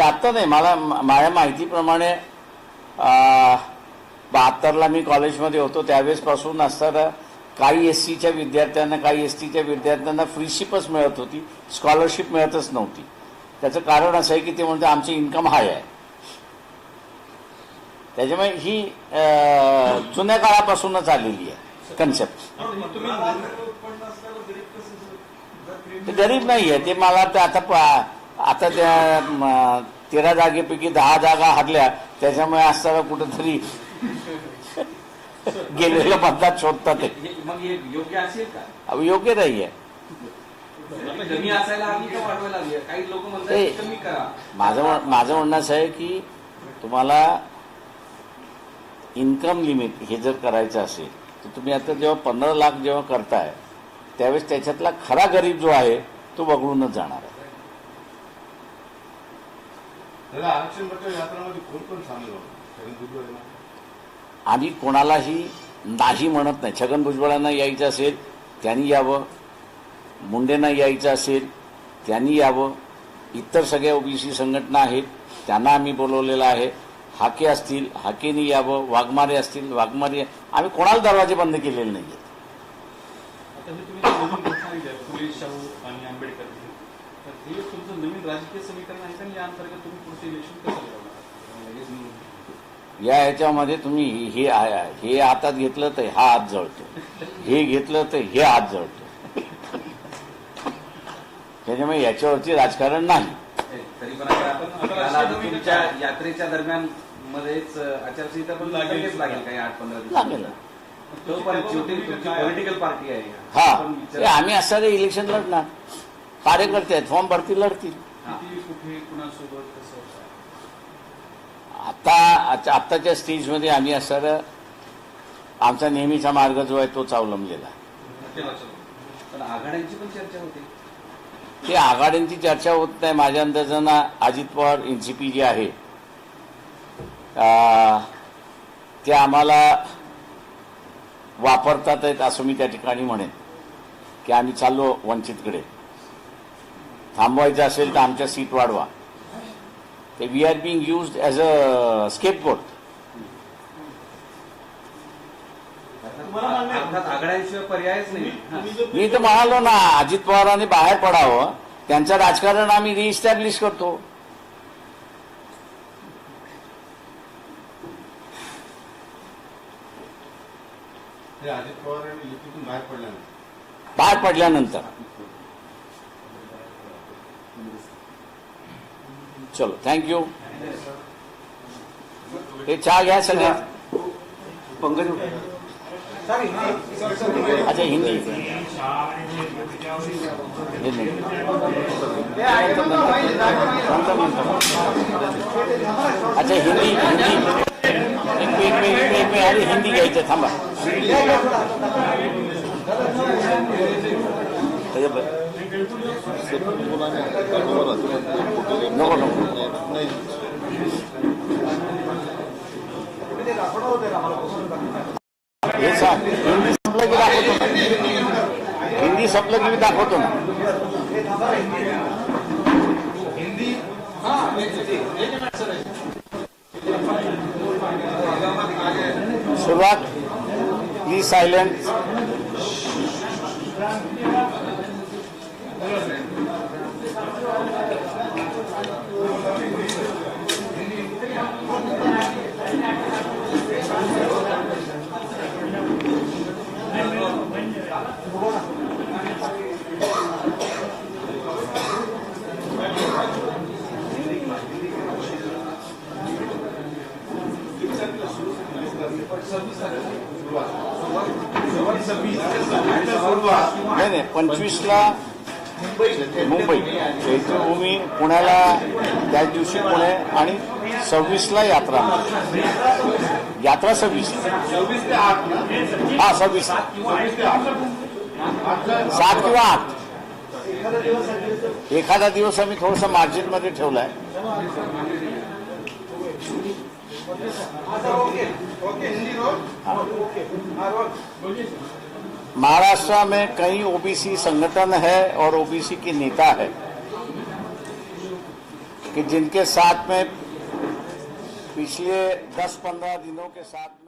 आता नाही मला माझ्या माहितीप्रमाणे बहात्तरला मी कॉलेजमध्ये होतो त्यावेळेसपासून असताना काही एस सीच्या विद्यार्थ्यांना काही एस टीच्या विद्यार्थ्यांना फ्रीशिपच मिळत होती स्कॉलरशिप मिळतच नव्हती. त्याचं कारण असं आहे की ते म्हणते आमचे इन्कम हाय आहे. त्याच्यामुळे ही जुन्या काळापासूनच आलेली आहे कन्सेप्ट गरीब नाही आहे ते मला आता आता त्या तेरा जागेपैकी दहा जागा हरल्या त्याच्यामुळे असताना कुठंतरी गेलेलं मतदार शोधतात योग्य नाही आहे माझं माझं म्हणणं असं आहे की तुम्हाला इन्कम लिमिट हे जर करायचं असेल तर तुम्ही आता जेव्हा पंधरा लाख जेव्हा करताय त्यावेळेस त्याच्यातला खरा गरीब जो आहे तो वगळूनच जाणार आहे. त्याला आरक्षण यात्रामध्ये कोण कोण सामील होतं? छगन भुजबळ. यांना? आम्ही कोणालाही नाही म्हणत नाही. छगन भुजबळांना यायचं असेल त्यांनी यावं. मुंडेंना यायचं असेल त्यांनी यावं. इतर सगळ्या ओबीसी संघटना आहेत त्यांना आम्ही बोलवलेलं आहे. हाके असतील हाकेनी यावं. वाघमारे असतील वाघमारे. आम्ही कोणाला दरवाजे बंद केलेले नाही आहेत हे तुमचं नवीन राजकीय समीकरण आहे का या अंतर्गत तुम्ही पुढचे इलेक्शन कसं लढवणार. या ह्याच्यामध्ये तुम्ही हे आहे- हे हातात घेतलं तर हा हात जळतो. हे घेतलं तर हे हात जळतो. त्याच्यामुळे याच्यावरती राजकारण नाही. तरी पण तुमच्या यात्रेच्या दरम्यान मध्येच आचारसंहिता पण लागेल. लागेल काही आठ पंधरा दिवस लागेल. तो पण पॉलिटिकल पार्टी आहे. हा. आम्ही असणारे इलेक्शन लढणार. कार्यकर्ते आहेत फॉर्म भरतील लढतील आता आत्ताच्या स्टेजमध्ये आम्ही असं आमचा नेहमीचा मार्ग जो आहे तोच अवलंबलेला आहे. ते आघाड्यांची चर्चा होत नाही. माझ्या अंदाजानं अजित पवार एनसीपी जे आहे ते आम्हाला वापरतात आहेत असं मी त्या ठिकाणी म्हणेन की आम्ही चाललो वंचितकडे. थांबवायचं असेल तर आमच्या सीट वाढवा. ते we are being used as a नाही. हा. मी तर म्हणालो ना अजित पवारांनी बाहेर पडावं. त्यांचं राजकारण आम्ही रिइस्टॅब्लिश करतो. अजित पवार यांनी युतीतून बाहेर पडल्यानंतर. बाहेर पडल्यानंतर. चलो थँक्यू हे चहा घ्या सगळ्या पंकज अच्छा हिंदी. अच्छा हिंदी हिंदी. अरे हिंदी घ्यायचं थांबा. नको नको हे सांग हिंदी संपलं की दाखवतो हिंदी? संपलं की दाखवतो ना सुरुवात प्लीज सायलेंट नाही नाही पंचवीसला मुंबई. चैत्रभूमी पुण्याला त्याच दिवशी पुणे आणि सव्वीसला यात्रा. यात्रा सव्वीस. हा सव्वीस. सात किंवा आठ. एखादा दिवस आम्ही थोडस मार्जिनमध्ये ठेवलाय. महाराष्ट्र में कई ओबीसी संगठन है और ओबीसी की नेता है कि जिनके साथ में पिछले 10-15 दिनों के साथ